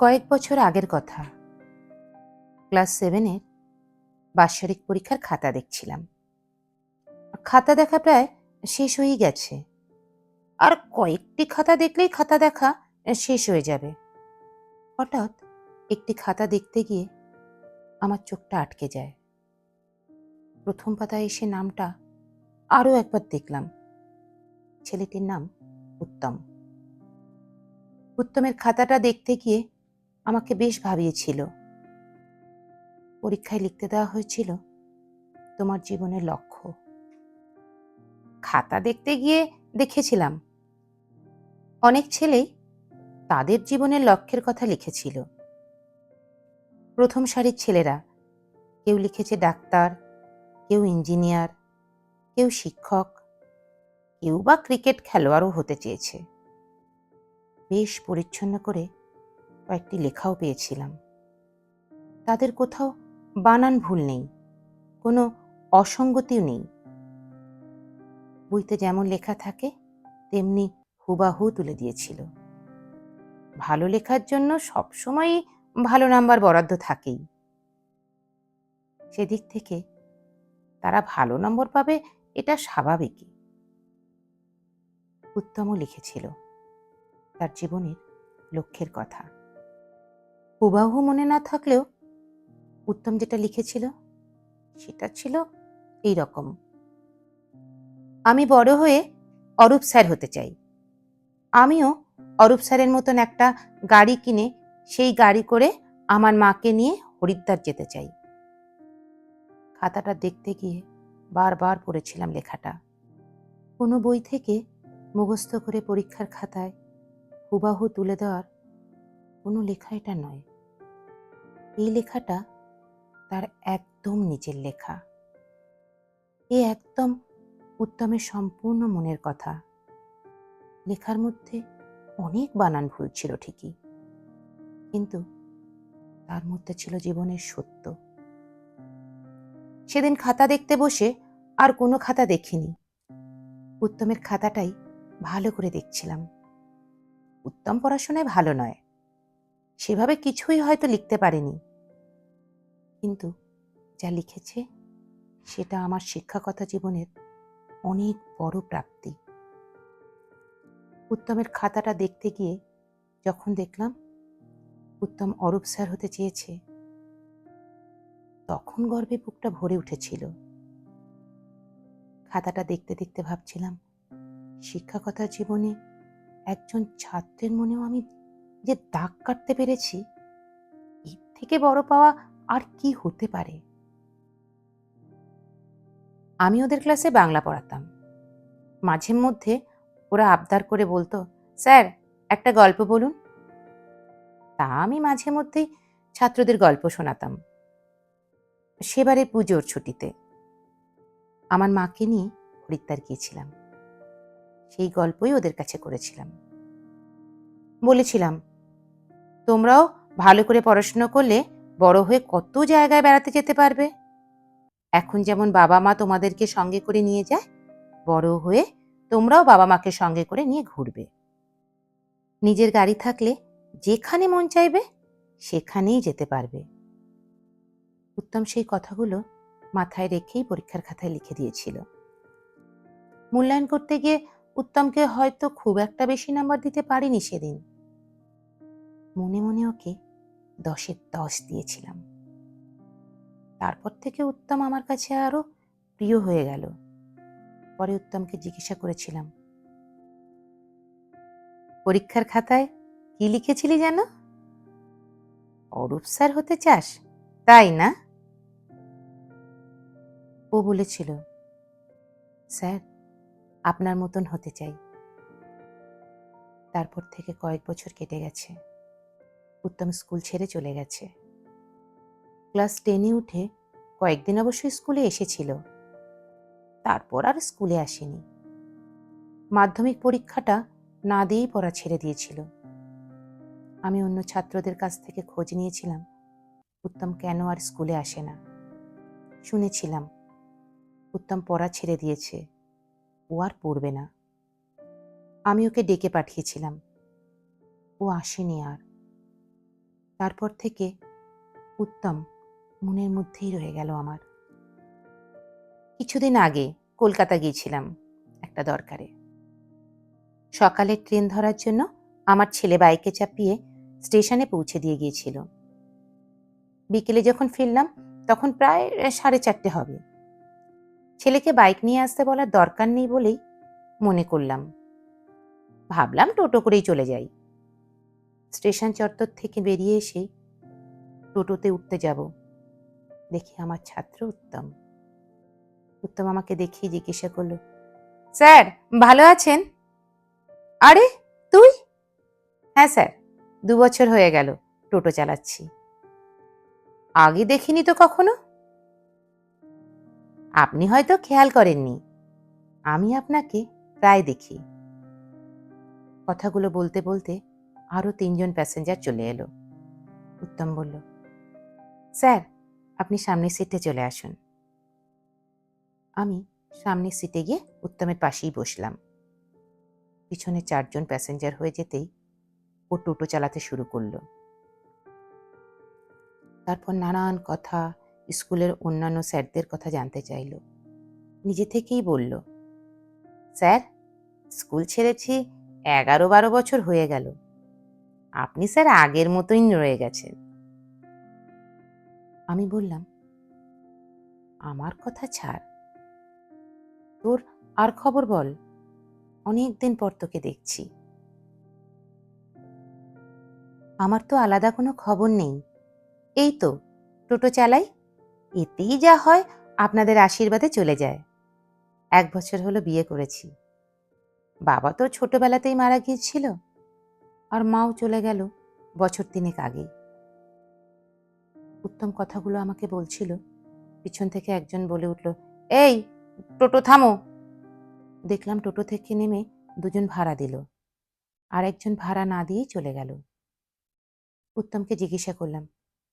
কয়েক বছর আগের কথা। ক্লাস সেভেনের বাৎসরিক পরীক্ষার খাতা দেখছিলাম। খাতা দেখা প্রায় শেষ হয়েই গেছে। আর কয়েকটি খাতা দেখলেই খাতা দেখা শেষ হয়ে যাবে। হঠাৎ একটি খাতা দেখতে গিয়ে আমার চোখটা আটকে যায়। প্রথম পাতায় এসে নামটা আরও একবার দেখলাম। ছেলেটির নাম উত্তম। উত্তমের খাতাটা দেখতে গিয়ে আমাকে বেশ ভাবিয়েছিল। পরীক্ষায় লিখতে দেওয়া হয়েছিল, তোমার জীবনের লক্ষ্য। খাতা দেখতে গিয়ে দেখেছিলাম। অনেক ছেলেই তাদের জীবনের লক্ষ্যের কথা লিখেছিল। প্রথম সারির ছেলেরা কেউ লিখেছে ডাক্তার, কেউ ইঞ্জিনিয়ার, কেউ শিক্ষক, কেউ বা ক্রিকেট খেলোয়াড়ও হতে চেয়েছে। বেশ পরিচ্ছন্ন করে কয়েকটি লেখাও পেয়েছিলাম। তাদের কোথাও বানান ভুল নেই, কোনো অসঙ্গতিও নেই। বইতে যেমন লেখা থাকে, তেমনি হুবাহু তুলে দিয়েছিল। ভালো লেখার জন্য সবসময়ই ভালো নাম্বার বরাদ্দ থাকেই। সেদিক থেকে তারা ভালো নম্বর পাবে এটা স্বাভাবিকই। উত্তমও লিখেছিল, তার জীবনের লক্ষ্যের কথা। হুবাহু মনে না থাকলেও উত্তম যেটা লিখেছিল, সেটা ছিল এই রকম আমি বড় হয়ে অরূপ স্যার হতে চাই। আমিও অরূপ স্যারের মতন একটা গাড়ি কিনে সেই গাড়ি করে আমার মাকে নিয়ে হরিদ্বার যেতে চাই। খাতাটা দেখতে গিয়ে বারবার পড়েছিলাম লেখাটা। কোনো বই থেকে মুখস্থ করে পরীক্ষার খাতায় হুবাহু তুলে দেওয়ার কোনো লেখা এটা নয়। এই লেখাটা তার একদম নিজের লেখা। এ একদম উত্তমের সম্পূর্ণ মনের কথা। লেখার মধ্যে অনেক বানান ভুল ছিল ঠিকই। কিন্তু তার মধ্যে ছিল জীবনের সত্য। সেদিন খাতা দেখতে বসে আর কোনো খাতা দেখিনি। উত্তমের খাতাটাই ভালো করে দেখছিলাম। উত্তম পড়াশোনায় ভালো নয়। সেভাবে কিছুই হয়তো লিখতে পারেনি। কিন্তু যা লিখেছে, সেটা আমার শিক্ষাগত জীবনের অনেক বড় প্রাপ্তি। উত্তমের খাতাটা দেখতে গিয়ে যখন দেখলাম, উত্তম অরূপ স্যার হতে চেয়েছে, তখন গর্বে বুকটা ভরে উঠেছিল। খাতাটা দেখতে দেখতে ভাবছিলাম, শিক্ষাকতা জীবনে একজন ছাত্রের মনেও আমি যে দাগ কাটতে পেরেছি, এর থেকে বড় পাওয়া আর কি হতে পারে? আমি ওদের ক্লাসে বাংলা পড়াতাম। মাঝে মধ্যে ওরা আবদার করে বলতো, স্যার, একটা গল্প বলুন। তা আমি মাঝে মধ্যেই ছাত্রদের গল্প শোনাতাম। সেবারে পুজোর ছুটিতে। আমার মাকে নিয়ে হরিদ্বার গিয়েছিলাম। সেই গল্পই ওদের কাছে করেছিলাম। বলেছিলাম, তোমরাও ভালো করে পড়াশুনো করলে বড় হয়ে কত জায়গায় বেড়াতে যেতে পারবে? এখন যেমন বাবা মা তোমাদেরকে সঙ্গে করে নিয়ে যায়, বড় হয়ে তোমরাও বাবা মাকে সঙ্গে করে নিয়ে ঘুরবে। নিজের গাড়ি থাকলে যেখানে মন চাইবে সেখানেই যেতে পারবে। উত্তম সেই কথাগুলো মাথায় রেখেই পরীক্ষার খাতায় লিখে দিয়েছিল। মূল্যায়ন করতে গিয়ে উত্তমকে হয়তো খুব একটা বেশি নাম্বার দিতে পারিনি সেদিন। মনে মনে ওকে দশের দশ দিয়েছিলাম। তারপর থেকে উত্তম আমার কাছে আরও প্রিয় হয়ে গেল। পরে উত্তমকে জিজ্ঞাসা করেছিলাম, পরীক্ষার খাতায় কি লিখেছিলি যেন অরূপ স্যার হতে চাস, তাই না? ও বলেছিল, স্যার, আপনার মতন হতে চাই। তারপর থেকে কয়েক বছর কেটে গেছে। উত্তম স্কুল ছেড়ে চলে গেছে। ক্লাস টেনে উঠে কয়েকদিন অবশ্যই স্কুলে এসেছিল। তারপর আর স্কুলে আসেনি। মাধ্যমিক পরীক্ষাটা না দিয়েই পড়া ছেড়ে দিয়েছিল। আমি অন্য ছাত্রদের কাছ থেকে খোঁজ নিয়েছিলাম। উত্তম কেন আর স্কুলে আসে না? শুনেছিলাম, উত্তম পড়া ছেড়ে দিয়েছে, ও আর পড়বে না। আমি ওকে ডেকে পাঠিয়েছিলাম। ও আসেনি আর। তারপর থেকে উত্তম মনের মধ্যেই রয়ে গেল আমার। কিছুদিন আগে কলকাতা গিয়েছিলাম একটা দরকারে। সকালে ট্রেন ধরার জন্য আমার ছেলে বাইকে চাপিয়ে স্টেশনে পৌঁছে দিয়ে গিয়েছিল। বিকেলে যখন ফিরলাম, তখন প্রায় সাড়ে চারটে হবে। ছেলেকে বাইক নিয়ে আসতে বলার দরকার নেই বলেই মনে করলাম। ভাবলাম টোটো করেই চলে যাই। স্টেশন চত্বর থেকে বেরিয়ে এসে টোটোতে উঠতে যাব। দেখি আমার ছাত্র উত্তম। উত্তম আমাকে দেখিয়ে জিজ্ঞাসা করল, স্যার, ভালো আছেন? আরে, তুই? হ্যাঁ স্যার, দু বছর হয়ে গেল টোটো চালাচ্ছি। আগে দেখিনি তো কখনো? আপনি হয়তো খেয়াল করেননি, আমি আপনাকে প্রায় দেখি। কথাগুলো বলতে বলতে আরও তিনজন প্যাসেঞ্জার চলে এলো। উত্তম বলল, স্যার, আপনি সামনের সিটে চলে আসুন। আমি সামনের সিটে গিয়ে উত্তমের পাশেই বসলাম। পিছনে চারজন প্যাসেঞ্জার হয়ে যেতেই ও টোটো চালাতে শুরু করল। তারপর নানান কথা স্কুলের অন্যান্য স্যারদের কথা জানতে চাইল। নিজে থেকেই বলল, স্যার, স্কুল ছেড়েছি এগারো বারো বছর হয়ে গেল। আপনি স্যার আগের মতোই রয়ে গেছেন। আমি বললাম, আমার কথা ছাড়। তোর আর খবর বল, অনেক দিন পর তোকে দেখছি। আমার তো আলাদা কোনো খবর নেই। এই তো, টোটো চালাই, এতেই যা হয় আপনাদের আশীর্বাদে চলে যায়। এক বছর হলো বিয়ে করেছি। বাবা তো ছোটবেলাতেই মারা গিয়েছিল। আর মাও চলে গেল বছর তিনেক আগেই। উত্তম কথাগুলো আমাকে বলছিল পিছন থেকে একজন বলে উঠল এই টোটো থামো। দেখলাম টোটো থেকে নেমে দুজন ভাড়া দিল আর একজন ভাড়া না দিয়েই চলে গেল। উত্তমকে জিজ্ঞাসা করলাম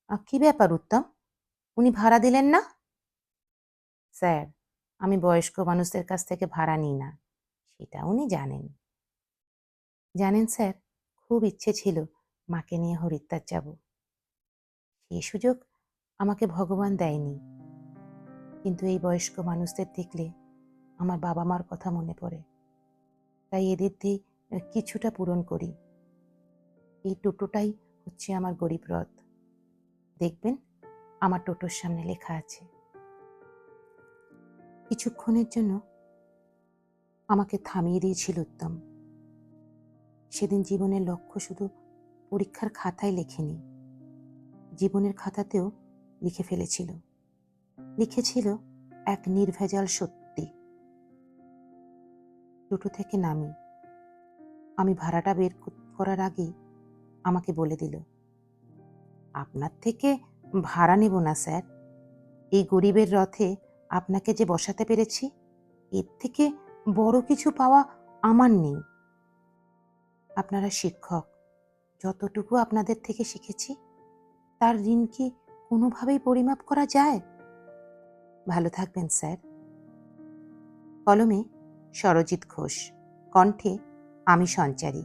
"আ, কি ব্যাপার উত্তম? উনি ভাড়া দিলেন না? স্যার আমি বয়স্ক মানুষদের কাছ থেকে ভাড়া নিই না সেটা উনি জানেন। জানেন স্যার? খুব ইচ্ছে ছিল মাকে নিয়ে হরিদ্বার যাব। সেই সুযোগ আমাকে ভগবান দেয়নি। কিন্তু এই বয়স্ক মানুষদের দেখলে আমার বাবা মার কথা মনে পড়ে। তাই এদের দিয়ে কিছুটা পূরণ করি। এই টোটোটাই হচ্ছে আমার গরিব রথ। দেখবেন আমার টোটোর সামনে লেখা আছে। কিছুক্ষণের জন্য আমাকে থামিয়ে দিয়েছিল উত্তম। সেদিন জীবনের লক্ষ্য শুধু পরীক্ষার খাতায় লেখেনি, জীবনের খাতাতেও লিখে ফেলেছিল। লিখেছিল এক নির্ভেজাল সত্যি। টোটো থেকে নামি। আমি ভাড়াটা বের করার আগেই আমাকে বলে দিল, আপনার থেকে ভাড়া নেব না, স্যার। এই গরিবের রথে আপনাকে যে বসাতে পেরেছি, এর থেকে বড় কিছু পাওয়া আমার নেই। আপনারা শিক্ষক। যতটুকু আপনাদের থেকে শিখেছি, তার ঋণ কি কোনোভাবেই পরিমাপ করা যায়? ভালো থাকবেন, স্যার। কলমে সরজিৎ ঘোষ, কণ্ঠে আমি সঞ্চারী।